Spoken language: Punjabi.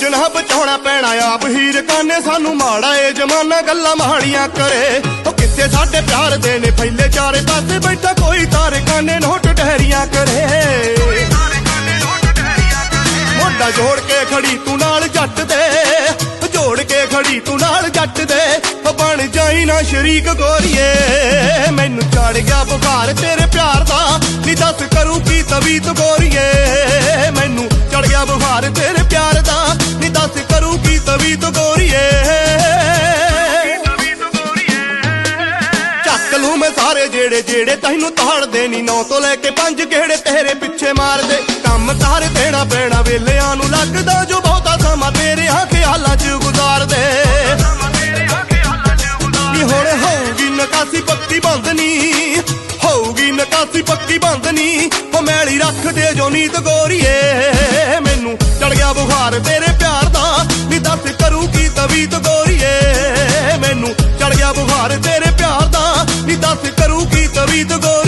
ਗਾਹ ਬਚਾਉਣਾ ਪੈਣਾ ਆਪ ਹੀਰ ਕਾਨੇ, ਸਾਨੂੰ ਮਾੜਾ ਏ ਜਮਾਨਾ, ਗੱਲਾਂ ਮਾੜੀਆਂ ਕਰੇ। ਉਹ ਕਿੱਥੇ ਸਾਡੇ ਪਿਆਰ ਦੇ ਨੇ ਫੈਲੇ ਚਾਰੇ ਪਾਸੇ ਬੈਠਾ ਕੋਈ ਤਾਰੇ ਕਾਨੇ ਨੋਟ ਡਹਿਰੀਆਂ ਕਰੇ। ਮੋਢਾ ਜੋੜ ਕੇ ਖੜੀ ਤੂੰ ਨਾਲ ਜੱਟ ਦੇ। ਜੋੜ ਕੇ ਖੜੀ ਤੂੰ ਨਾਲ ਜੱਟ ਦੇ। ਬਣ ਜਾਈ ਨਾ ਸ਼ਰੀਕ ਗੋਰੀਏ। ਮੈਨੂੰ ਚੜ ਗਿਆ ਬੁਖਾਰ ਤੇਰੇ ਪਿਆਰ ਦਾ। ਨੀ ਦੱਸ ਕਰੂ ਕੀ ਤਵੀਤ ਗੋਰੀ ਗੋਰੀਏ ਚੱਕ ਲੂ ਮੈਂ ਸਾਰੇ ਜਿਹੜੇ ਜਿਹੜੇ ਤੈਨੂੰ ਤਾੜਦੇ ਨਹੀਂ ਨੌ ਤੋਂ ਲੈ ਕੇ ਪੰਜ ਕਿਹੜੇ ਤੇਰੇ ਪਿੱਛੇ ਮਾਰਦੇ। ਕੰਮ ਤਾਰ ਦੇਣਾ ਪੈਣਾ, ਵੇਲਿਆਂ ਨੂੰ ਲੱਗਦਾ ਜੋ ਬਹੁਤਾ ਸਮਾਂ ਤੇਰੇ ਆ ਖਿਆਲਾਂ 'ਚ ਗੁਜ਼ਾਰਦੇ। ਨੀ ਹੁਣ ਹੋਊਗੀ ਨਕਾਸੀ ਪੱਕੀ ਬੰਦ ਨਹੀਂ ਹੋਊਗੀ ਨਕਾਸੀ ਪੱਕੀ ਬੰਦ ਨਹੀਂ ਉਹ ਮੈਲੀ ਰੱਖਦੇ ਜੋ ਨੀਤ ਗੋਰੀਏ। ਮੈਨੂੰ ਚੜ ਗਿਆ ਬੁਖਾਰ ਤੇਰੇ ਪਿਆਰ ਦਾ ਨੀ ਦੱਸ ਕਰੂ ਕੀ ਤਵੀਤ ਗੋਰੀਏ। ਮੈਨੂੰ ਚੜ ਗਿਆ ਬੁਖਾਰ ਤੇਰੇ ਪਿਆਰ ਦਾ। ਨੀ ਦੱਸ ਕਰੂਗੀ ਤਵੀਤ ਗੋਰੀਏ।